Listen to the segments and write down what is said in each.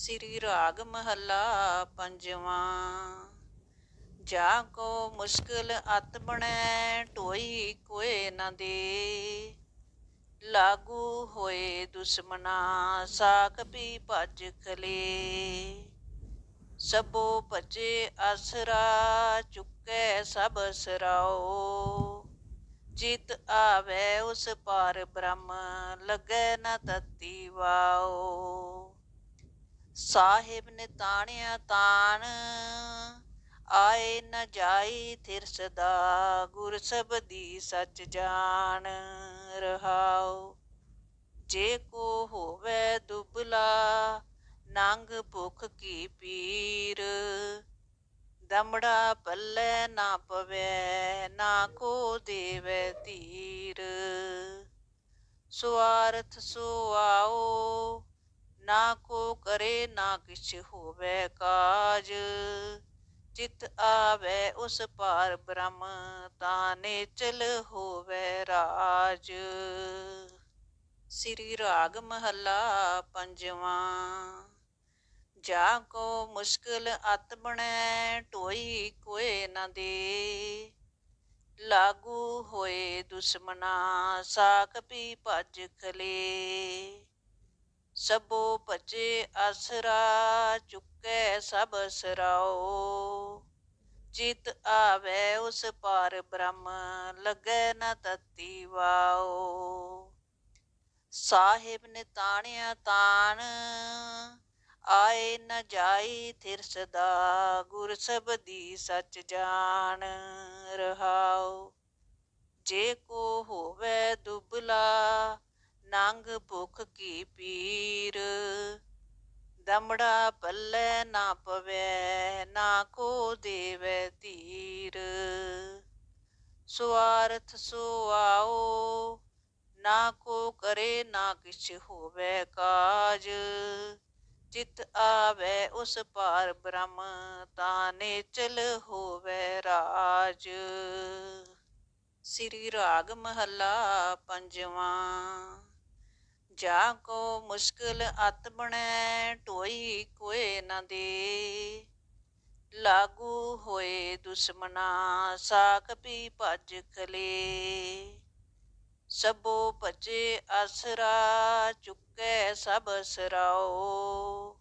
ਸ੍ਰੀ ਰਾਗ ਮਹੱਲਾ ਪੰਜਵਾਂ। ਜਾ ਕੋ ਮੁਸ਼ਕਿਲ ਅਤ ਬਣੈ ਢੋਈ ਕੋਏ ਨਾ ਦੇ। ਲਾਗੂ ਹੋਏ ਦੁਸ਼ਮਨਾ ਸਾਖ ਵੀ ਭਜ ਖਲੇ। ਸਭੋ ਭਜੇ ਅਸਰਾ ਚੁੱਕੈ ਸਭ ਸਰਾਓ। ਜਿਤ ਆਵੈ ਉਸ ਪਾਰ ਬ੍ਰਹਮ, ਲੱਗੈ ਨਾ ਤਤੀ ਵਾਓ। ਸਾਹਿਬ ਨੇ ਤਾਣਿਆ ਤਾਣ, ਆਏ ਨ ਜਾਈ ਥਿਰਸਦਾ ਗੁਰ ਸਬਦੀ ਸਚ ਜਾਣ, ਰਹਾਉ। ਜੇ ਕੋ ਹੋਵੇ ਦੁਬਲਾ, ਨੰਗ ਭੁਖ ਕੀ ਪੀਰ। ਦਮੜਾ ਪੱਲੇ ਨਾ ਪਵੇ, ਨਾ ਕੋ ਦੇਵੇ ਧੀਰ ਸੁਆਰਥ ਸੋ ਨਾ ਕੋ ਕਰੇ ਨਾ ਕਿਛ ਹੋਵੇ ਕਾਜ। ਚਿਤ ਆਵੇ ਉਸ ਪਾਰ ਬ੍ਰਹਮ, ਤਾਨੇ ਚਲ ਹੋਵੇ ਰਾਜ। ਸ੍ਰੀ ਰਾਗ ਮਹੱਲਾ ਪੰਜਵਾਂ, ਜਾ ਕੋ ਮੁਸ਼ਕਿਲ ਅਤ ਬਣੈ, ਟੋਈ ਕੋਏ ਨਾ ਦੇ। ਲਾਗੂ ਹੋਏ ਦੁਸ਼ਮਨਾ ਸਾਖ ਪੀ ਭਜ ਖਲੇ। ਸਭੋ ਭਜੇ ਅਸਰਾ ਚੁੱਕੈ ਸਭ ਸਰਾਓ। ਚਿਤ ਆਵੇ ਉਸ ਪਾਰ ਬ੍ਰਹਮ, ਲੱਗੈ ਨ ਤਤੀ ਵਾਓ। ਸਾਹਿਬ ਨੇ ਤਾਣਿਆ ਤਾਣ, ਆਏ ਨ ਜਾਈ ਥਿਰ ਸਦਾ, ਗੁਰ ਸਬਦੀ ਸਚ ਜਾਣ ਰਹਾਉ ਜੇ ਕੋ ਹੋਵੇ ਦੁਬਲਾ ਨੰਗ ਭੁਖ ਕੀ ਪੀਰ? ਦਮੜਾ ਪੱਲੇ ਨਾ ਪਵੇ, ਨਾ ਕੋ ਦੇਵੇ ਧੀਰ ਸੁਆਰਥ ਸੋ ਆਓ, ਨਾ ਕੋ ਕਰੇ ਨਾ ਕਿਛ ਹੋਵੇ ਕਾਜ। ਚਿਤ ਆਵੇ ਉਸ ਪਾਰ ਬ੍ਰਹਮ, ਤਾਨੇ ਚਲ ਹੋਵੇ ਰਾਜ। ਸ੍ਰੀ ਰਾਗ ਮਹੱਲਾ ਪੰਜਵਾਂ। ਜਾ ਕੋ ਮੁਸ਼ਕਿਲ ਅਤ ਬਣੈ, ਢੋਈ ਕੋਏ ਨਾ ਦੇ। ਲਾਗੂ ਹੋਏ ਦੁਸ਼ਮਨਾ ਸਾਖ ਪੀ ਭਜ ਖਲੇ। ਸਭੋ ਭਜੇ ਅਸਰਾ ਚੁੱਕੈ ਸਭ ਸਰਾਓ।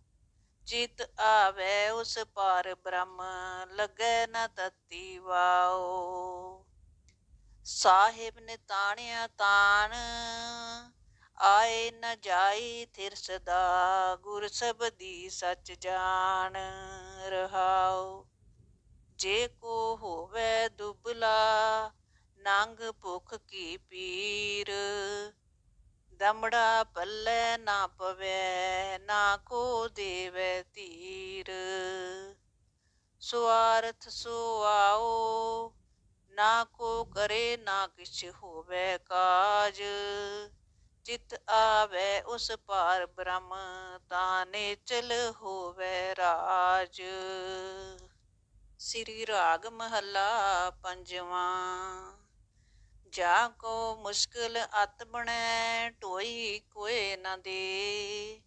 ਜਿਤ ਆਵੇ ਉਸ ਪਾਰ ਬ੍ਰਹਮ, ਲੱਗੈ ਨ ਤਤੀ ਵਾਓ। ਸਾਹਿਬ ਨੇ ਤਾਣਿਆ ਤਾਣ ਆਏ ਨ ਜਾਈ ਥਿਰ ਸਦਾ, ਗੁਰ ਸਬਦੀ ਸਚ ਜਾਣ ਰਹਾਉ। ਜੇ ਕੋ ਹੋਵੇ ਦੁਬਲਾ, ਨੰਗ ਭੁਖ ਕੀ ਪੀਰ। ਦਮੜਾ ਪੱਲੇ ਨਾ ਪਵੇ, ਨਾ ਕੋ ਦੇਵੇ ਤੀਰ। ਸੁਆਰਥ ਸੋ ਆਓ ਨਾ ਕੋ ਕਰੇ ਨਾ ਕਿਛ ਹੋਵੇ ਕਾਜ। ਚਿਤ ਆਵੇ ਉਸ ਪਾਰ ਬ੍ਰਹਮ, ਤਾਨੇ ਚਲ ਹੋਵੇ ਰਾਜ। ਸ੍ਰੀ ਰਾਗ ਮਹੱਲਾ ਪੰਜਵਾਂ, ਜਾ ਕੋ ਮੁਸ਼ਕਿਲ ਅਤ ਬਣੈ ਢੋਈ ਕੋਏ ਨਾ ਦੇ।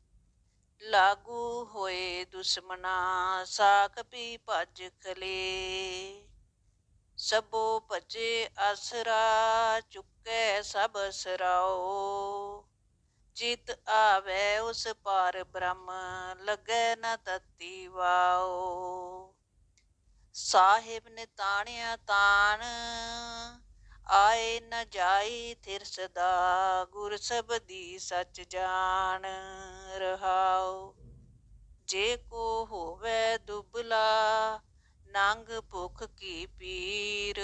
ਲਾਗੂ ਹੋਏ ਦੁਸ਼ਮਨਾ ਸਾਖ ਪੀ ਭਜ ਖਲੇ। ਸਭੋ ਭਜੇ ਅਸਰਾ ਚੁੱਕੈ ਸਭ ਸਰਾਓ। ਚਿਤ ਆਵੇ ਉਸ ਪਾਰ ਬ੍ਰਹਮ, ਲੱਗੈ ਨ ਤਤੀ ਵਾਓ। ਸਾਹਿਬ ਨੇ ਤਾਣਿਆ ਤਾਣ, ਆਏ ਨ ਜਾਈ ਥਿਰ ਸਦਾ, ਗੁਰ ਸਬਦੀ ਸਚ ਜਾਣ ਰਹਾਉ ਜੇ ਕੋ ਹੋਵੇ ਦੁਬਲਾ ਨੰਗ ਭੁਖ ਕੀ ਪੀਰ?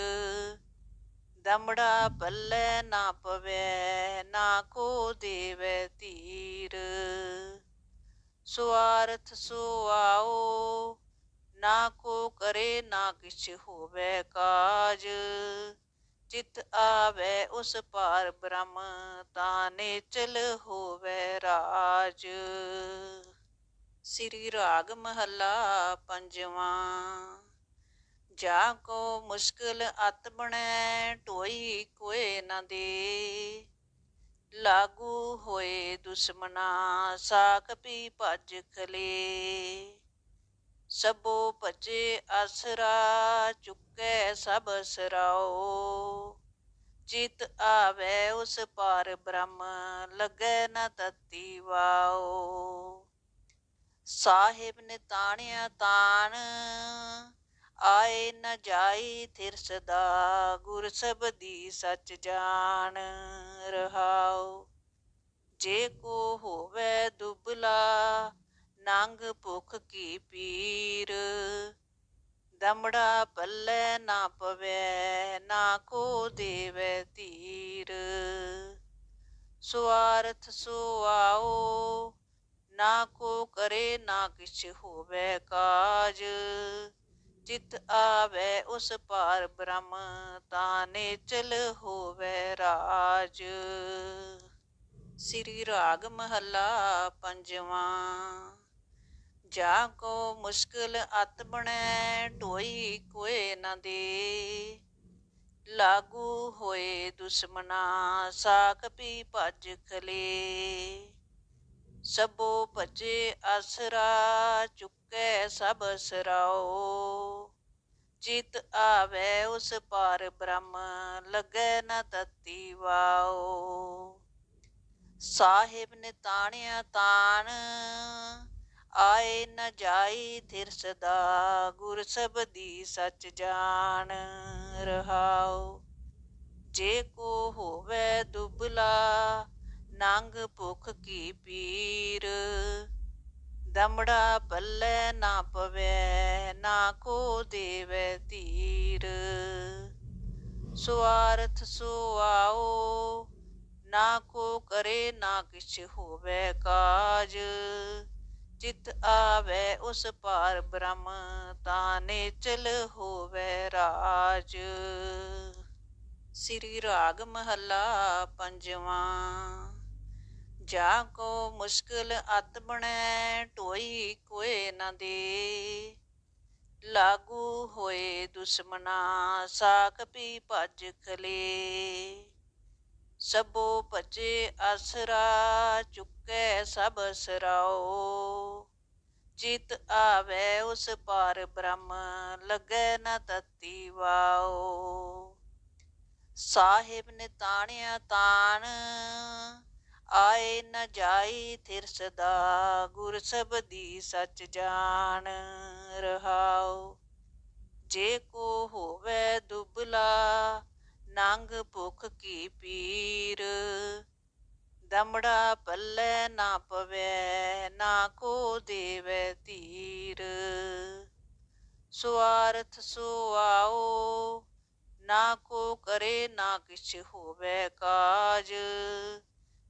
ਦਮੜਾ ਪੱਲੇ ਨਾ ਪਵੇ, ਨਾ ਕੋ ਦੇਵੇ ਤੀਰ। ਸੁਆਰਥ ਸੋ ਆਓ ਨਾ ਕੋ ਕਰੇ ਨਾ ਕਿਛ ਹੋਵੇ ਕਾਜ। ਚਿਤ ਆਵੇ ਉਸ ਪਾਰ ਬ੍ਰਹਮ, ਤਾਨੇ ਚਲ ਹੋਵੇ ਰਾਜ। ਸ੍ਰੀ ਰਾਗ ਮਹੱਲਾ ਪੰਜਵਾਂ। ਜਾ ਕੋ ਮੁਸ਼ਕਿਲ ਅਤ ਬਣੈ, ਢੋਈ ਕੋਏ ਨਾ ਦੇ। ਲਾਗੂ ਹੋਏ ਦੁਸ਼ਮਨਾ ਸਾਖ ਪੀ ਭੱਜ ਖਲੇ। ਸਭੋ ਭਜੇ ਅਸਰਾ ਚੁੱਕੈ ਸਭ ਸਰਾਓ। ਚਿਤ ਆਵੇ ਉਸ ਪਾਰ ਬ੍ਰਹਮ, ਲੱਗੈ ਨ ਤਤੀ ਵਾਓ। ਸਾਹਿਬ ਨੇ ਤਾਣਿਆ ਤਾਣ ਆਏ ਨ ਜਾਈ ਥਿਰ ਸਦਾ, ਗੁਰ ਸਬਦੀ ਸਚ ਜਾਣ ਰਹਾਉ। ਜੇ ਕੋ ਹੋਵੇ ਦੁਬਲਾ, ਨੰਗ ਭੁਖ ਕੀ ਪੀਰ। ਦਮੜਾ ਪੱਲੇ ਨਾ ਪਵੇ, ਨਾ ਕੋ ਦੇਵੇ ਧੀਰ ਸੁਆਰਥ ਸੁਆਓ ਨਾ ਕੋ ਕਰੇ ਨਾ ਕਿਛ ਹੋਵੇ ਕਾਜ। ਚਿਤ ਆਵੇ ਉਸ ਪਾਰ ਬ੍ਰਹਮ, ਤਾਨੇ ਚਲ ਹੋਵੇ ਰਾਜ। ਸ੍ਰੀ ਰਾਗ ਮਹੱਲਾ ਪੰਜਵਾਂ, ਜਾ ਕੋ ਮੁਸ਼ਕਿਲ ਅਤ ਬਣੈ, ਢੋਈ ਕੋਏ ਨਾ ਦੇ। ਲਾਗੂ ਹੋਏ ਦੁਸ਼ਮਨਾ ਸਾਖ ਪੀ ਭੱਜ ਖਲੇ। ਸਭੋ ਭਜੇ ਅਸਰਾ ਚੁੱਕੈ ਸਭ ਸਰਾਓ। ਚਿਤ ਆਵੇ ਉਸ ਪਾਰ ਬ੍ਰਹਮ, ਲੱਗੈ ਨ ਤਤੀ ਵਾਓ। ਸਾਹਿਬ ਨੇ ਤਾਣਿਆ ਤਾਣ, ਆਏ ਨ ਜਾਈ ਥਿਰ ਸਦਾ, ਗੁਰ ਸਬਦੀ ਸਚ ਜਾਣ ਰਹਾਉ ਜੇ ਕੋ ਹੋਵੇ ਦੁਬਲਾ ਨੰਗ ਭੁਖ ਕੀ ਪੀਰ? ਦਮੜਾ ਪੱਲੇ ਨਾ ਪਵੇ, ਨਾ ਕੋ ਦੇਵੇ ਧੀਰ ਸੁਆਰਥ ਸੋ ਆਓ ਨਾ ਕੋ ਕਰੇ ਨਾ ਕਿਛ ਹੋਵੇ ਕਾਜ। ਚਿਤ ਆਵੇ ਉਸ ਪਾਰ ਬ੍ਰਹਮ, ਤਾਨੇ ਚਲ ਹੋਵੇ ਰਾਜ। ਸ੍ਰੀ ਰਾਗ ਮਹੱਲਾ ਪੰਜਵਾਂ। ਜਾ ਕੋ ਮੁਸ਼ਕਿਲ ਅਤ ਬਣੈ, ਢੋਈ ਕੋਏ ਨਾ ਦੇ। ਲਾਗੂ ਹੋਏ ਦੁਸ਼ਮਨਾ ਸਾਖ ਪੀ ਭੱਜ ਖਲੇ। ਸਭੋ ਭਜੇ ਅਸਰਾ ਚੁੱਕੈ ਸਭ ਸਰਾਓ। ਚਿਤ ਆਵੇ ਉਸ ਪਾਰ ਬ੍ਰਹਮ, ਲੱਗੈ ਨ ਤਤੀ ਵਾਓ। ਸਾਹਿਬ ਨੇ ਤਾਣਿਆ ਤਾਣ ਆਏ ਨ ਜਾਈ ਥਿਰ ਸਦਾ, ਗੁਰ ਸਬਦੀ ਸਚ ਜਾਣ ਰਹਾਉ। ਜੇ ਕੋ ਹੋਵੇ ਦੁਬਲਾ, ਨੰਗ ਭੁਖ ਕੀ ਪੀਰ। ਦਮੜਾ ਪੱਲੇ ਨਾ ਪਵੇ, ਨਾ ਕੋ ਦੇਵੇ ਧੀਰ ਸੁਆਰਥ ਸੁਆਓ, ਨਾ ਕੋ ਕਰੇ ਨਾ ਕਿਛ ਹੋਵੇ ਕਾਜ।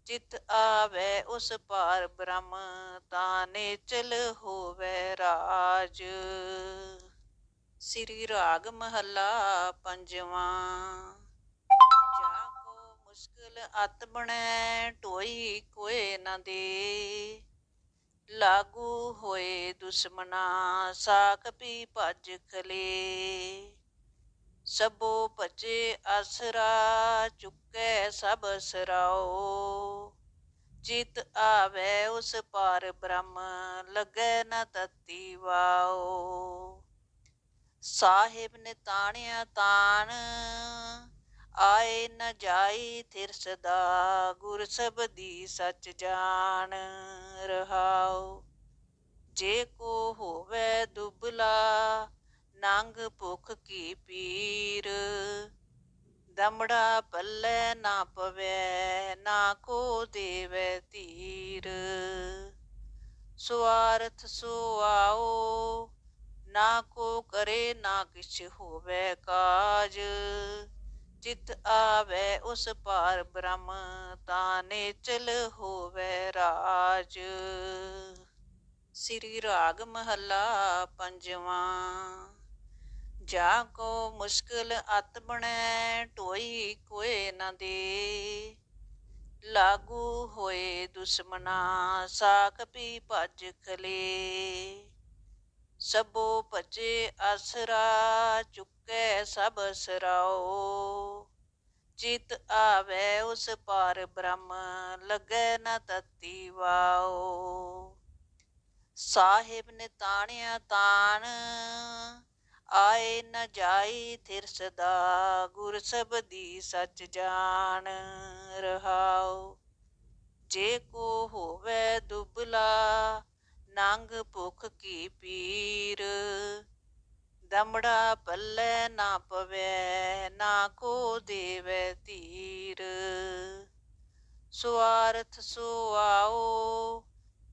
ਚਿਤ ਆਵੇ ਉਸ ਪਾਰ ਬ੍ਰਹਮ ਤਾਨੇ ਚਲ ਹੋਵੇ ਰਾਜ। ਸ੍ਰੀ ਰਾਗ ਮਹੱਲਾ ਪੰਜਵਾਂ। ਜਾ ਕੋ ਮੁਸ਼ਕਿਲ ਅਤ ਬਣੈ, ਢੋਈ ਕੋਏ ਨਾ ਦੇ। ਲਾਗੂ ਹੋਏ ਦੁਸ਼ਮਨਾ ਸਾਖ ਪੀ ਭੱਜ ਖਲੇ। ਸਭੋ ਭਜੇ ਅਸਰਾ ਚੁੱਕੈ ਸਭ ਸਰਾਓ। ਚਿਤ ਆਵੇ ਉਸ ਪਾਰ ਬ੍ਰਹਮ, ਲੱਗੈ ਨ ਤਤੀ ਵਾਓ। ਸਾਹਿਬ ਨੇ ਤਾਣਿਆ ਤਾਣ, ਆਏ ਨ ਜਾਈ ਥਿਰ ਸਦਾ, ਗੁਰ ਸਬਦੀ ਸਚ ਜਾਣ ਰਹਾਉ ਜੇ ਕੋ ਹੋਵੇ ਦੁਬਲਾ, ਨੰਗ ਭੁਖ ਕੀ ਪੀ ਦਮੜਾ ਪੱਲੇ ਨਾ ਪਵੇ, ਨਾ ਕੋ ਦੇਵੇ ਧੀਰ ਸੁਆਰਥ ਆਓ ਨਾ ਕੋ ਕਰੇ ਨਾ ਕਿਛ ਹੋਵੇ ਕਾਜ। ਚਿਤ ਆਵੇ ਉਸ ਪਾਰ ਬ੍ਰਹਮ, ਤਾਨੇ ਚਲ ਹੋਵੇ ਰਾਜ। ਸ੍ਰੀ ਰਾਗ ਮਹੱਲਾ ਪੰਜਵਾਂ। ਜਾ ਕੋ ਮੁਸ਼ਕਿਲ ਅਤ ਬਣੈ, ਢੋਈ ਕੋਏ ਨਾ ਦੇ। ਲਾਗੂ ਹੋਏ ਦੁਸ਼ਮਨਾ, ਸਾਖ ਪੀ ਭੱਜ ਖਲੇ। ਸਭੋ ਭਜੇ ਅਸਰਾ ਚੁੱਕੈ ਸਭ ਸਰਾਓ। ਚਿਤ ਆਵੇ ਉਸ ਪਾਰ ਬ੍ਰਹਮ, ਲੱਗੈ ਨ ਤਤੀ ਵਾਓ। ਸਾਹਿਬ ਨੇ ਤਾਣਿਆ ਤਾਣ ਆਏ ਨ ਜਾਈ ਥਿਰ ਸਦਾ, ਗੁਰ ਸਬਦੀ ਸਚ ਜਾਣ ਰਹਾਉ। ਜੇ ਕੋ ਹੋਵੇ ਦੁਬਲਾ, ਨੰਗ ਭੁਖ ਕੀ ਪੀਰ। ਦਮੜਾ ਪੱਲੇ ਨਾ ਪਵੇ, ਨਾ ਕੋ ਦੇਵੇ ਧੀਰ ਸੁਆਰਥ ਸੁਆਓ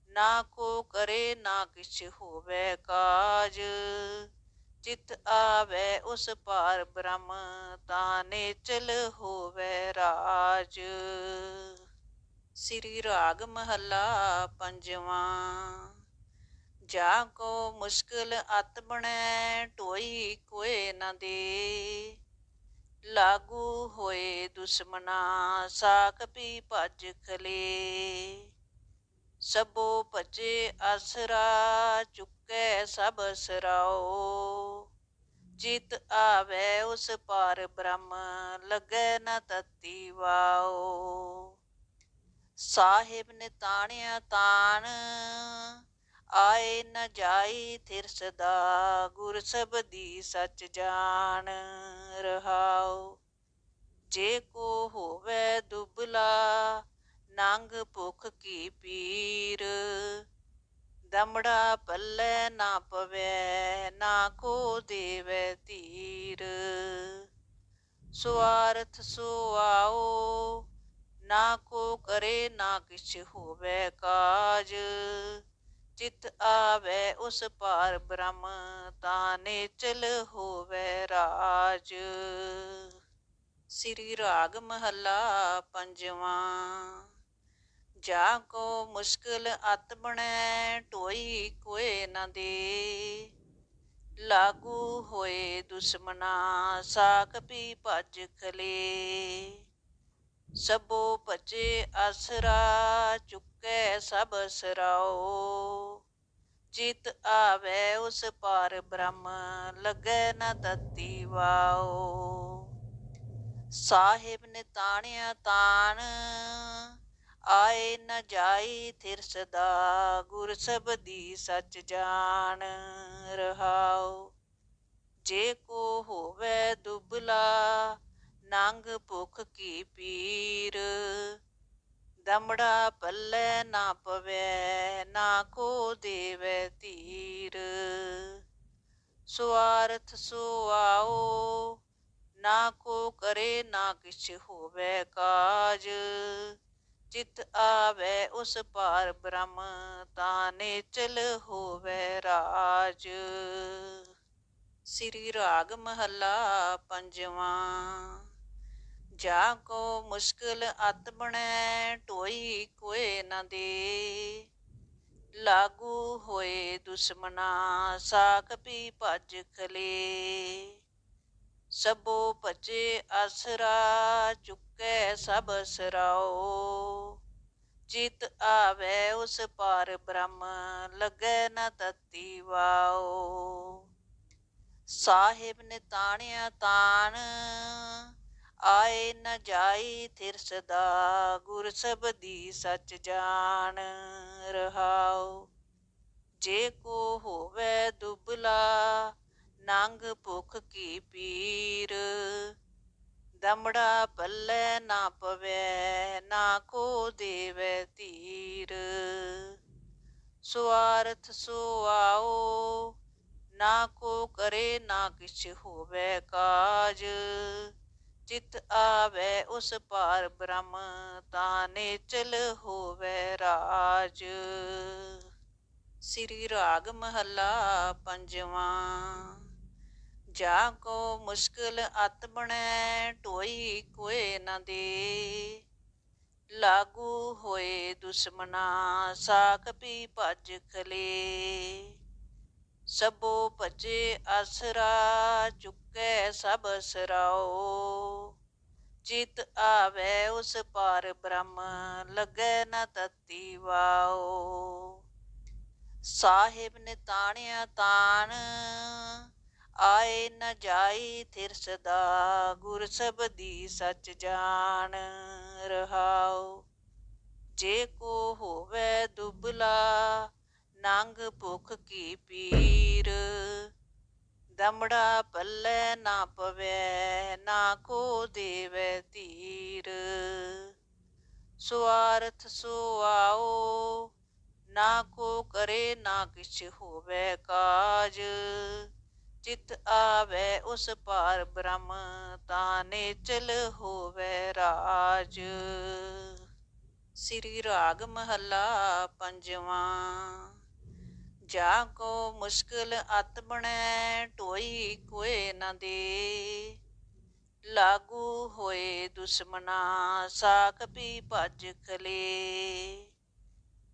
ਨਾ ਕੋ ਕਰੇ ਨਾ ਕਿਛ ਹੋਵੇ ਕਾਜ। ਚਿਤ ਆਵੇ ਉਸ ਪਾਰ ਬ੍ਰਹਮ, ਤਾਨੇ ਚਲ ਹੋਵੇ ਰਾਜ। ਸ੍ਰੀ ਰਾਗ ਮਹੱਲਾ ਪੰਜਵਾਂ, ਜਾ ਕੋ ਮੁਸ਼ਕਿਲ ਅਤ ਬਣੈ ਢੋਈ ਕੋਏ ਨ ਦੇ। ਲਾਗੂ ਹੋਏ ਦੁਸ਼ਮਨਾ ਸਾਕ ਪੀ ਭਜ ਖਲੇ। ਸਭੋ ਭਜੇ ਅਸਰਾ, ਚੁੱਕੈ ਸਭ ਸਰਾਓ। ਜਿਤ ਆਵੇ ਉਸ ਪਾਰ ਬ੍ਰਹਮ, ਲੱਗੈ ਨ ਤਤੀ ਵਾਓ। ਸਾਹਿਬ ਨੇ ਤਾਣਿਆ ਤਾਣ, ਆਏ ਨ ਜਾਈ ਥਿਰ ਸਦਾ, ਗੁਰ ਸਬਦੀ ਸਚ ਜਾਣ ਰਹਾਉ ਜੇ ਕੋ ਹੋਵੇ ਦੁਬਲਾ, ਨੰਗ ਭੁਖ ਕੀ ਪੀਰ ਦਮੜਾ ਪੱਲੇ ਨਾ ਪਵੇ, ਨਾ ਕੋ ਦੇਵੇ ਤੀਰ। ਸੁਆਰਥ ਸੋ ਆਓ ਨਾ ਕੋ ਕਰੇ ਨਾ ਕਿਛ ਹੋਵੇ ਕਾਜ। ਚਿਤ ਆਵੇ ਉਸ ਪਾਰ ਬ੍ਰਹਮ, ਤਾਨੇ ਚਲ ਹੋਵੇ ਰਾਜ। ਸ੍ਰੀ ਰਾਗ ਮਹੱਲਾ ਪੰਜਵਾਂ। ਜਾ ਕੋ ਮੁਸ਼ਕਿਲ ਅਤ ਬਣੈ, ਢੋਈ ਕੋਏ ਨਾ ਦੇ। ਲਾਗੂ ਹੋਏ ਦੁਸ਼ਮਨਾ ਸਾਕ ਪੀ ਭਜ ਖਲੇ। ਸਭੋ ਭਜੇ ਅਸਰਾ ਚੁੱਕੈ ਸਭ ਸਰਾਓ। ਜਿਤ ਆਵੇ ਉਸ ਪਾਰ ਬ੍ਰਹਮ, ਲੱਗੈ ਨਾ ਤਤੀ ਵਾਓ। ਸਾਹਿਬ ਨੇ ਤਾਣਿਆ ਤਾਣ ਆਏ ਨ ਜਾਈ ਥਿਰ ਸਦਾ, ਗੁਰ ਸਬਦੀ ਸਚ ਜਾਣ ਰਹਾਉ। ਜੇ ਕੋ ਹੋਵੇ ਦੁਬਲਾ, ਨੰਗ ਭੁਖ ਕੀ ਪੀਰ। ਦਮੜਾ ਪੱਲੇ ਨਾ ਪਵੇ, ਨਾ ਕੋ ਦੇਵੇ ਤੀਰ। ਸੁਆਰਥ ਸੁਆਓ ਨਾ ਕੋ ਕਰੇ ਨਾ ਕਿਛ ਹੋਵੇ ਕਾਜ। ਚਿਤ ਆਵੇ ਉਸ ਪਾਰ ਬ੍ਰਹਮ, ਤਾਨੇ ਚਲ ਹੋਵੇ ਰਾਜ। ਸ੍ਰੀ ਰਾਗ ਮਹੱਲਾ ਪੰਜਵਾਂ। ਜਾ ਕੋ ਮੁਸ਼ਕਿਲ ਅਤ ਬਣੈ ਢੋਈ ਕੋਏ ਨ ਦੇ। ਲਾਗੂ ਹੋਏ ਦੁਸ਼ਮਨਾ ਸਾਕ ਪੀ ਭਜ ਖਲੇ। ਸਭੋ ਭਜੇ ਅਸਰਾ, ਚੁੱਕੈ ਸਭ ਸਰਾਓ। ਜਿਤ ਆਵੇ ਉਸ ਪਾਰ ਬ੍ਰਹਮ, ਲੱਗੈ ਨ ਤਤੀ ਵਾਓ। ਸਾਹਿਬ ਨੇ ਤਾਣਿਆ ਤਾਣ, ਆਏ ਨ ਜਾਈ ਥਿਰ ਸਦਾ, ਗੁਰ ਸਬਦੀ ਸਚ ਜਾਣ ਰਹਾਉ ਜੇ ਕੋ ਹੋਵੇ ਦੁਬਲਾ, ਨੰਗ ਭੁਖ ਕੀ ਪੀਰ ਦਮੜਾ ਪੱਲੇ ਨਾ ਪਵੇ, ਨਾ ਕੋ ਦੇਵੇ ਧੀਰ। ਸੁਆਰਥ ਸੋ ਆਓ, ਨਾ ਕੋ ਕਰੇ ਨਾ ਕਿਛ ਹੋਵੇ ਕਾਜ। ਚਿਤ ਆਵੇ ਉਸ ਪਾਰ ਬ੍ਰਹਮ, ਤਾਨੇ ਚਲ ਹੋਵੇ ਰਾਜ। ਸ੍ਰੀ ਰਾਗ ਮਹੱਲਾ ਪੰਜਵਾਂ। ਜਾ ਕੋ ਮੁਸ਼ਕਿਲ ਅਤ ਬਣੈ, ਢੋਈ ਕੋਏ ਨਾ ਦੇ। ਲਾਗੂ ਹੋਏ ਦੁਸ਼ਮਨਾ ਸਾਖ ਪੀ ਭਜ ਖਲੇ। ਸਭੋ ਭਜੇ ਅਸਰਾ ਚੁੱਕੈ ਸਭ ਸਰਾਓ। ਜਿਤ ਆਵੇ ਉਸ ਪਾਰ ਬ੍ਰਹਮ, ਲੱਗੈ ਨ ਤਤੀ ਵਾਓ। ਸਾਹਿਬ ਨੇ ਤਾਣਿਆ ਤਾਣ ਆਏ ਨ ਜਾਈ ਥਿਰ ਸਦਾ, ਗੁਰ ਸਬਦੀ ਸਚ ਜਾਣ ਰਹਾਉ। ਜੇ ਕੋ ਹੋਵੇ ਦੁਬਲਾ, ਨੰਗ ਭੁਖ ਕੀ ਪੀਰ। ਦਮੜਾ ਪੱਲੇ ਨਾ ਪਵੇ, ਨਾ ਕੋ ਦੇਵੇ ਤੀਰ। ਸੁਆਰਥ ਸੋ ਆਓ, ਨਾ ਕੋ ਕਰੇ ਨਾ ਕਿਛ ਹੋਵੇ ਕਾਜ। ਚਿਤ ਆਵੇ ਉਸ ਪਾਰ ਬ੍ਰਹਮ, ਤਾਨੇ ਚਲ ਹੋਵੇ ਰਾਜ। ਸ੍ਰੀ ਰਾਗ ਮਹੱਲਾ ਪੰਜਵਾਂ, ਜਾ ਕੋ ਮੁਸ਼ਕਿਲ ਅਤ ਬਣੈ ਢੋਈ ਕੋਏ ਨਾ ਦੇ। ਲਾਗੂ ਹੋਏ ਦੁਸ਼ਮਨਾ ਸਾਖ ਵੀ ਭਜ ਖਲੇ।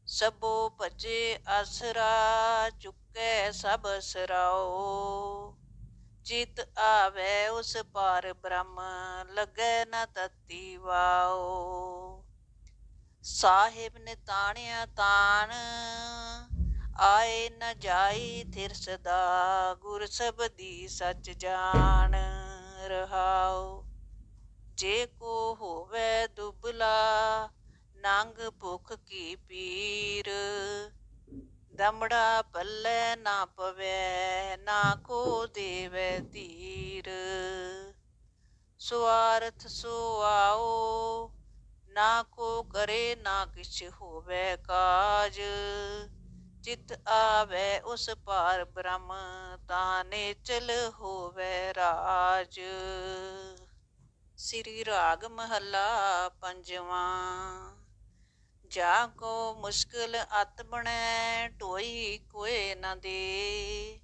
ਸਭੋ ਭਜੇ ਅਸਰਾ, ਚੁੱਕੈ ਸਭ ਸਰਾਓ। ਚਿਤ ਆਵੇ ਉਸ ਪਾਰ ਬ੍ਰਹਮ, ਲਗੈ ਨ ਤਤੀ ਵਾਓ। ਸਾਹਿਬ ਨੇ ਤਾਣਿਆ ਤਾਣ, ਆਏ ਨ ਜਾਈ ਥਿਰ ਸਦਾ, ਗੁਰ ਸਬਦੀ ਸਚ ਜਾਣ ਰਹਾਉ ਜੇ ਕੋ ਹੋਵੇ ਦੁਬਲਾ, ਨੰਗ ਭੁਖ ਕੀ ਪੀਰ ਦਮੜਾ ਪੱਲੇ ਨਾ ਪਵੇ, ਨਾ ਕੋ ਦੇਵੇ ਧੀਰ। ਸੁਆਰਥ ਸੋ ਆਓ, ਨਾ ਕੋ ਕਰੇ ਨਾ ਕਿਛ ਹੋਵੇ ਕਾਜ। ਚਿਤ ਆਵੇ ਉਸ ਪਾਰ ਬ੍ਰਹਮ, ਤਾਨੇ ਚਲ ਹੋਵੇ ਰਾਜ। ਸ੍ਰੀ ਰਾਗ ਮਹੱਲਾ ਪੰਜਵਾਂ। ਜਾ ਕੋ ਮੁਸ਼ਕਿਲ ਅਤ ਬਣੈ, ਢੋਈ ਕੋਏ ਨਾ ਦੇ।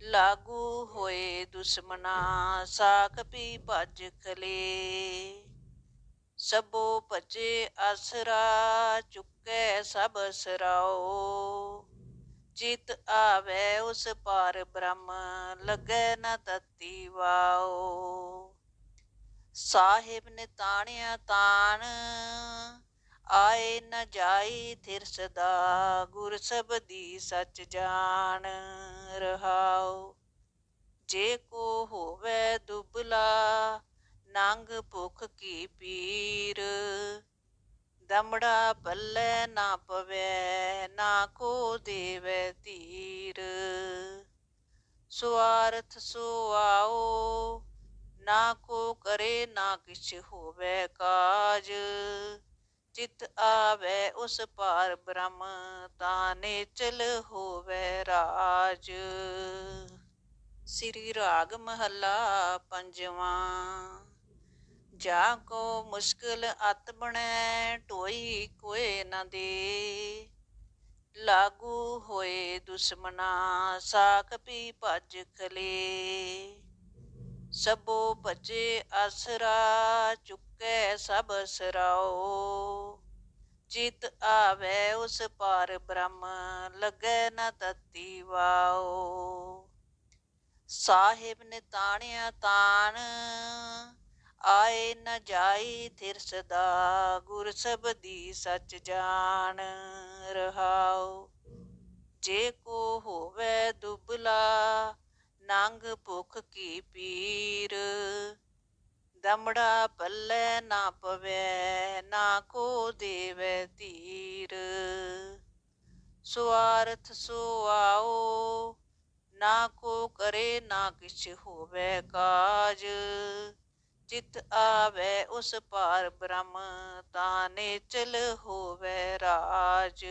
ਲਾਗੂ ਹੋਏ ਦੁਸ਼ਮਨਾ ਸਾਖ ਵੀ ਭਜ ਖਲੇ। ਸਭੋ ਭਜੇ ਅਸਰਾ ਚੁੱਕੈ ਸਭ ਸਰਾਓ। ਚਿਤ ਆਵੇ ਉਸ ਪਾਰ ਬ੍ਰਹਮ, ਲਗੈ ਨ ਤਤੀ ਵਾਓ। ਸਾਹਿਬ ਨੇ ਤਾਣਿਆ ਤਾਣ ਆਏ ਨ ਜਾਈ ਥਿਰ ਸਦਾ, ਗੁਰ ਸਬਦੀ ਸਚ ਜਾਣ ਰਹਾਉ। ਜੇ ਕੋ ਹੋਵੇ ਦੁਬਲਾ, ਨੰਗ ਭੁਖ ਕੀ ਪੀਰ। ਦਮੜਾ ਪੱਲੇ ਨਾ ਪਵੇ, ਨਾ ਕੋ ਦੇਵੇ ਧੀਰ ਸੁਆਰਥ ਸੋ ਆਓ, ਨਾ ਕੋ ਕਰੇ ਨਾ ਕਿਛ ਹੋਵੇ ਕਾਜ। ਚਿਤ ਆਵੇ ਉਸ ਪਾਰ ਬ੍ਰਹਮ, ਤਾਨੇ ਚਲ ਹੋਵੇ ਰਾਜ। ਸ੍ਰੀ ਰਾਗ ਮਹੱਲਾ ਪੰਜਵਾਂ, ਜਾ ਕੋ ਮੁਸ਼ਕਿਲ ਅਤ ਬਣੈ ਢੋਈ ਕੋਏ ਨਾ ਦੇ। ਲਾਗੂ ਹੋਏ ਦੁਸ਼ਮਨਾ ਸਾਖ ਵੀ ਭਜ ਖਲੇ। ਸਭੋ ਭਜੇ ਅਸਰਾ ਚੁੱਕੈ ਸਭ ਸਰਾਓ। ਚਿਤ ਆਵੇ ਉਸ ਪਾਰ ਬ੍ਰਹਮ, ਲਗੈ ਨ ਤਤੀ ਵਾਓ। ਸਾਹਿਬ ਨੇ ਤਾਣਿਆ ਤਾਣ, ਆਏ ਨ ਜਾਈ ਥਿਰ ਸਦਾ, ਗੁਰ ਸਬਦੀ ਸਚ ਜਾਣ ਰਹਾਉ ਜੇ ਕੋ ਹੋਵੇ ਦੁਬਲਾ ਨੰਗ ਭੁਖ ਕੀ ਪੀਰ? ਦਮੜਾ ਪੱਲੇ ਨਾ ਪਵੇ, ਨਾ ਕੋ ਦੇਵੇ ਤੀਰ। ਸੁਆਰਥ ਸੋ ਆਓ, ਨਾ ਕੋ ਕਰੇ, ਨਾ ਕਿਛ ਹੋਵੇ ਕਾਜ। ਚਿਤ ਆਵੇ ਉਸ ਪਾਰ ਬ੍ਰਹਮ, ਤਾਨੇ ਚਲ ਹੋਵੇ ਰਾਜ।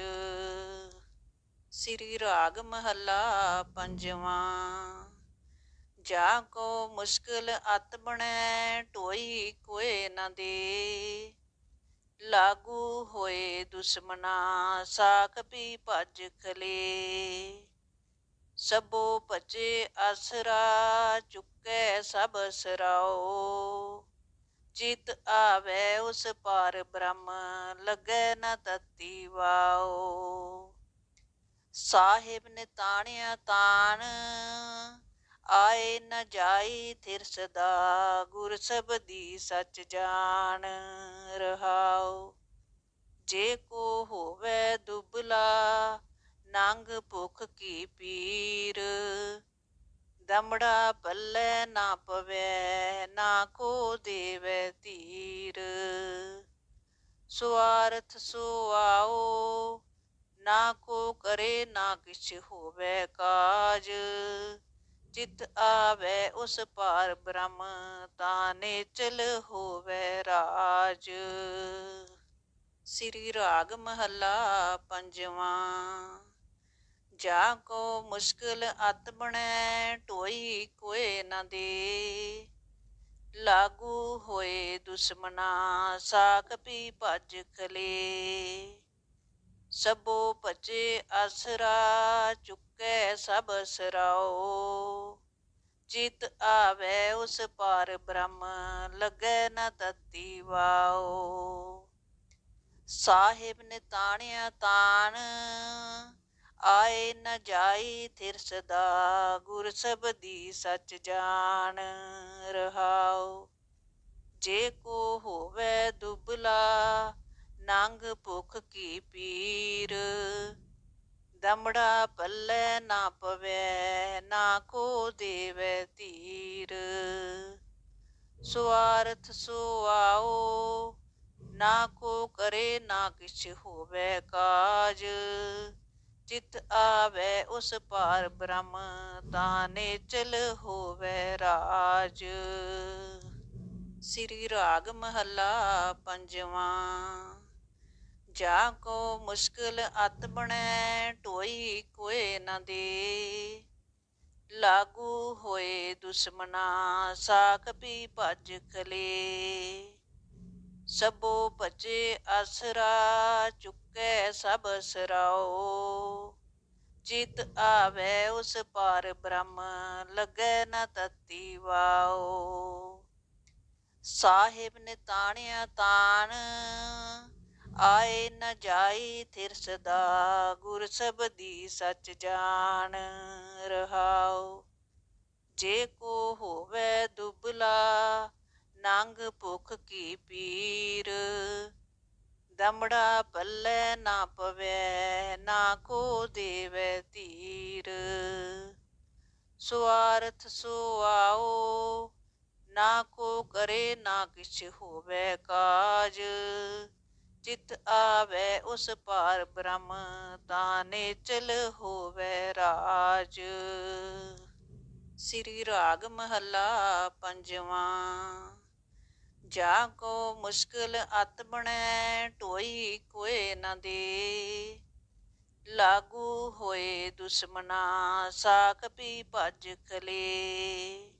ਸ੍ਰੀ ਰਾਗ ਮਹੱਲਾ ਪੰਜਵਾਂ। ਜਾ ਕੋ ਮੁਸ਼ਕਿਲ ਅਤ ਬਣੈ, ਢੋਈ ਕੋਏ ਨਾ ਦੇ। ਲਾਗੂ ਹੋਏ ਦੁਸ਼ਮਨਾ ਸਾਖ ਵੀ ਭਜ ਖਲੇ। ਸਭੋ ਭਜੇ ਅਸਰਾ ਚੁੱਕੈ ਸਭ ਸਰਾਓ। ਚਿਤ ਆਵੇ ਉਸ ਪਾਰ ਬ੍ਰਹਮ, ਲਗੈ ਨ ਤਤੀ ਵਾਓ। ਸਾਹਿਬ ਨੇ ਤਾਣਿਆ ਤਾਣ ਆਏ ਨ ਜਾਈ ਥਿਰ ਸਦਾ, ਗੁਰ ਸਬਦੀ ਸਚ ਜਾਣ ਰਹਾਉ। ਜੇ ਕੋ ਹੋਵੇ ਦੁਬਲਾ, ਨੰਗ ਭੁਖ ਕੀ ਪੀਰ। ਦਮੜਾ ਪੱਲੇ ਨਾ ਪਵੇ, ਨਾ ਕੋ ਦੇਵੇ ਤੀਰ। ਸੁਆਰਥ ਸੋ ਆਓ, ਨਾ ਕੋ ਕਰੇ ਨਾ ਕਿਛ ਹੋਵੇ ਕਾਜ। ਚਿਤ ਆਵੇ ਉਸ ਪਾਰ ਬ੍ਰਹਮ, ਤਾਨੇ ਚਲ ਹੋਵੇ ਰਾਜ। ਸ੍ਰੀ ਰਾਗ ਮਹੱਲਾ ਪੰਜਵਾਂ, ਜਾ ਕੋ ਮੁਸ਼ਕਿਲ ਅਤ ਬਣੈ ਢੋਈ ਕੋਏ ਨਾ ਦੇ। ਲਾਗੂ ਹੋਏ ਦੁਸ਼ਮਨਾ ਸਾਖ ਪੀ ਭਜ ਕਲੇ ਸਭੋ ਭਜੇ ਅਸਰਾ ਚੁੱਕੈ ਸਭ ਸਰਾਓ। ਚਿਤ ਆਵੇ ਉਸ ਪਾਰ ਬ੍ਰਹਮ, ਲਗੈ ਨ ਤਤੀ ਵਾਓ। ਸਾਹਿਬ ਨੇ ਤਾਣਿਆ ਤਾਣ, ਆਏ ਨ ਜਾਈ ਥਿਰ ਸਦਾ, ਗੁਰ ਸਬਦੀ ਸਚ ਜਾਣ ਰਹਾਉ ਜੇ ਕੋ ਹੋਵੇ ਦੁਬਲਾ ਨੰਗ ਭੁਖ ਕੀ ਪੀਰ? ਦਮੜਾ ਪੱਲੇ ਨਾ ਪਵੇ, ਨਾ ਕੋ ਦੇਵੇ ਤੀਰ। ਸੁਆਰਥ ਸੋ ਆਓ ਨਾ ਕੋ ਕਰੇ ਨਾ ਕਿਛ ਹੋਵੇ ਕਾਜ। ਚਿਤ ਆਵੇ ਉਸ ਪਾਰ ਬ੍ਰਹਮ, ਤਾਨੇ ਚਲ ਹੋਵੇ ਰਾਜ। ਸ੍ਰੀ ਰਾਗ ਮਹੱਲਾ ਪੰਜਵਾਂ। ਜਾ ਕੋ ਮੁਸ਼ਕਿਲ ਅਤ ਬਣੈ, ਢੋਈ ਕੋਏ ਨਾ ਦੇ। ਲਾਗੂ ਹੋਏ ਦੁਸ਼ਮਨਾ ਸਾਖ ਵੀ ਭਜ ਖਲੇ। ਸਭੋ ਭਜੇ ਅਸਰਾ ਚੁੱਕੈ ਸਭ ਸਰਾਓ। ਚਿਤ ਆਵੇ ਉਸ ਪਾਰ ਬ੍ਰਹਮ, ਲਗੈ ਨ ਤਤੀ ਵਾਓ। ਸਾਹਿਬ ਨੇ ਤਾਣਿਆ ਤਾਣ ਆਏ ਨ ਜਾਈ ਥਿਰ ਸਦਾ, ਗੁਰ ਸਬਦੀ ਸਚ ਜਾਣ ਰਹਾਉ। ਜੇ ਕੋ ਹੋਵੇ ਦੁਬਲਾ, ਨੰਗ ਭੁਖ ਕੀ ਪੀਰ। ਦਮੜਾ ਪੱਲੇ ਨਾ ਪਵੇ, ਨਾ ਕੋ ਦੇਵੇ ਧੀਰ ਸੁਆਰਥ ਸੁਆਓ ਨਾ ਕੋ ਕਰੇ ਨਾ ਕਿਛ ਹੋਵੇ ਕਾਜ। ਚਿਤ ਆਵੇ ਉਸ ਪਾਰ ਬ੍ਰਹਮ ਤਾਨੇ ਚਲ ਹੋਵੇ ਰਾਜ। ਸ੍ਰੀ ਰਾਗ ਮਹੱਲਾ ਪੰਜਵਾਂ, ਜਾ ਕੋ ਮੁਸ਼ਕਿਲ ਅਤ ਬਣੈ, ਟੋਈ ਕੋਏ ਨਾ ਦੇ। ਲਾਗੂ ਹੋਏ ਦੁਸ਼ਮਨਾ, ਸਾਖ ਪੀ ਭਜ ਕਲੇ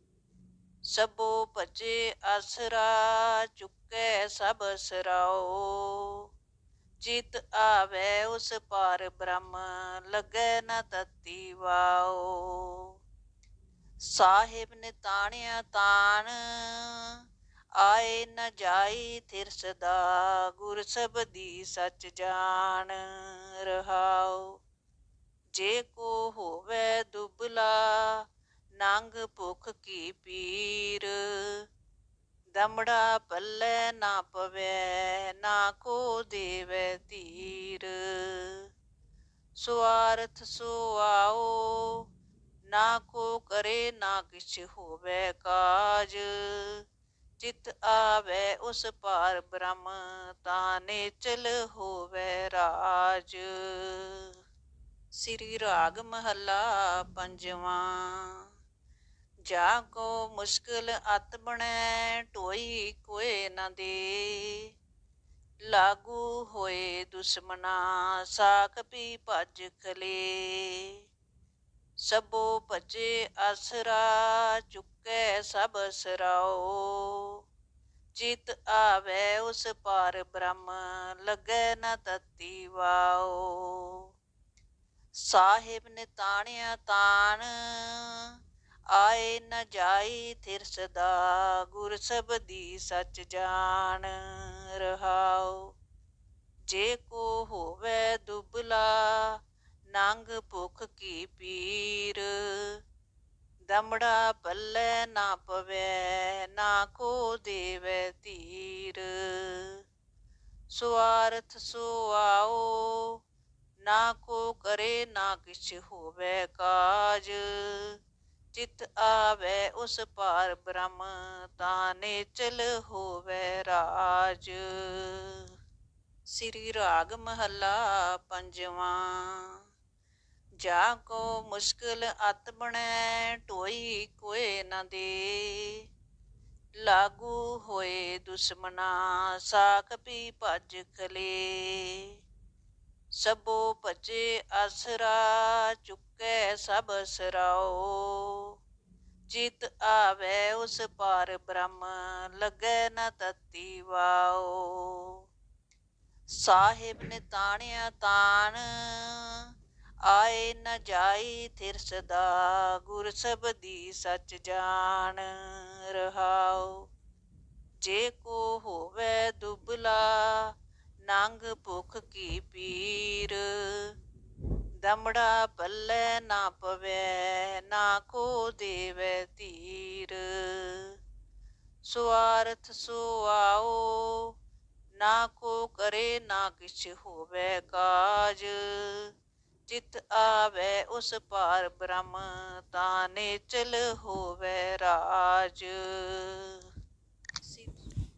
ਸਭੋ ਭਜੇ ਅਸਰਾ ਚੁੱਕੈ ਸਭ ਸਰਾਓ। ਚਿਤ ਆਵੇ ਉਸ ਪਾਰ ਬ੍ਰਹਮ, ਲਗੈ ਨ ਤਤੀ ਵਾਓ। ਸਾਹਿਬ ਨੇ ਤਾਣਿਆ ਤਾਣ, ਆਏ ਨ ਜਾਈ ਥਿਰ ਸਦਾ, ਗੁਰ ਸਬਦੀ ਸਚ ਜਾਣ ਰਹਾਉ ਜੇ ਕੋ ਹੋਵੇ ਦੁਬਲਾ ਨੰਗ ਭੁਖ ਕੀ ਪੀਰ? ਦਮੜਾ ਪੱਲੇ ਨਾ ਪਵੇ, ਨਾ ਕੋ ਦੇਵੇ ਧੀਰ ਸੁਆਰਥ ਸੋ ਆਓ ਨਾ ਕੋ ਕਰੇ ਨਾ ਕਿਛ ਹੋਵੇ ਕਾਜ। ਚਿਤ ਆਵੇ ਉਸ ਪਾਰ ਬ੍ਰਹਮ, ਤਾਨੇ ਚਲ ਹੋਵੇ ਰਾਜ। ਸ੍ਰੀ ਰਾਗ ਮਹੱਲਾ ਪੰਜਵਾਂ। ਜਾ ਕੋ ਮੁਸ਼ਕਿਲ ਅਤ ਬਣੈ, ਢੋਈ ਕੋਏ ਨਾ ਦੇ। ਲਾਗੂ ਹੋਏ ਦੁਸ਼ਮਨਾ ਸਾਖ ਪੀ ਭਜ ਕਲੇ ਸਭੋ ਭਜੇ ਅਸਰਾ ਚੁੱਕੈ ਸਭ ਸਰਾਓ। ਚਿਤ ਆਵੇ ਉਸ ਪਾਰ ਬ੍ਰਹਮ, ਲਗੈ ਨ ਤਤੀ ਵਾਓ। ਸਾਹਿਬ ਨੇ ਤਾਣਿਆ ਤਾਣ ਆਏ ਨਾ ਜਾਈ ਥਿਰ ਸਦਾ, ਗੁਰ ਸਬਦੀ ਸਚ ਜਾਣ ਰਹਾਉ। ਜੇ ਕੋ ਹੋਵੇ ਦੁਬਲਾ, ਨੰਗ ਭੁਖ ਕੀ ਪੀਰ। ਦਮੜਾ ਪੱਲੇ ਨਾ ਪਵੇ, ਨਾ ਕੋ ਦੇਵੇ ਧੀਰ ਸੁਆਰਥ ਸੋ ਆਓ, ਨਾ ਕੋ ਕਰੇ ਨਾ ਕਿਛ ਹੋਵੇ ਕਾਜ। ਚਿਤ ਆਵੇ ਉਸ ਪਾਰ ਬ੍ਰਹਮ ਤਾਂ ਨੇਚਲ ਹੋਵੇ ਰਾਜ। ਸ੍ਰੀ ਰਾਗ ਮਹੱਲਾ ਪੰਜਵਾਂ, ਜਾ ਕੋ ਮੁਸ਼ਕਿਲ ਅਤ ਬਣੈ ਢੋਈ ਕੋਏ ਨਾ ਦੇ। ਲਾਗੂ ਹੋਏ ਦੁਸ਼ਮਨਾ ਸਾਖ ਪੀ ਭਜ ਕਲੇ ਸਭੋ ਭਜੇ ਅਸਰਾ ਚੁੱਕੈ ਸਭ ਸਰਾਓ। ਚਿਤ ਆਵੇ ਉਸ ਪਾਰ ਬ੍ਰਹਮ, ਲਗੈ ਨ ਤਤੀ ਵਾਓ। ਸਾਹਿਬ ਨੇ ਤਾਣਿਆ ਤਾਣ, ਆਏ ਨ ਜਾਈ ਥਿਰ ਸਦਾ, ਗੁਰ ਸਬਦੀ ਸਚ ਜਾਣ ਰਹਾਉ ਜੇ ਕੋ ਹੋਵੇ ਦੁਬਲਾ ਨੰਗ ਭੁਖ ਕੀ ਪੀਰ? ਦਮੜਾ ਪੱਲੇ ਨਾ ਪਵੇ, ਨਾ ਕੋ ਦੇਵੇ ਤੀਰ। ਸੁਆਰਥ ਸੋ ਆਓ ਨਾ ਕੋ ਕਰੇ ਨਾ ਕਿਛ ਹੋਵੇ ਕਾਜ। ਚਿਤ ਆਵੇ ਉਸ ਪਾਰ ਬ੍ਰਹਮ ਤਾਂ ਨੇਚਲ ਹੋਵੇ ਰਾਜ।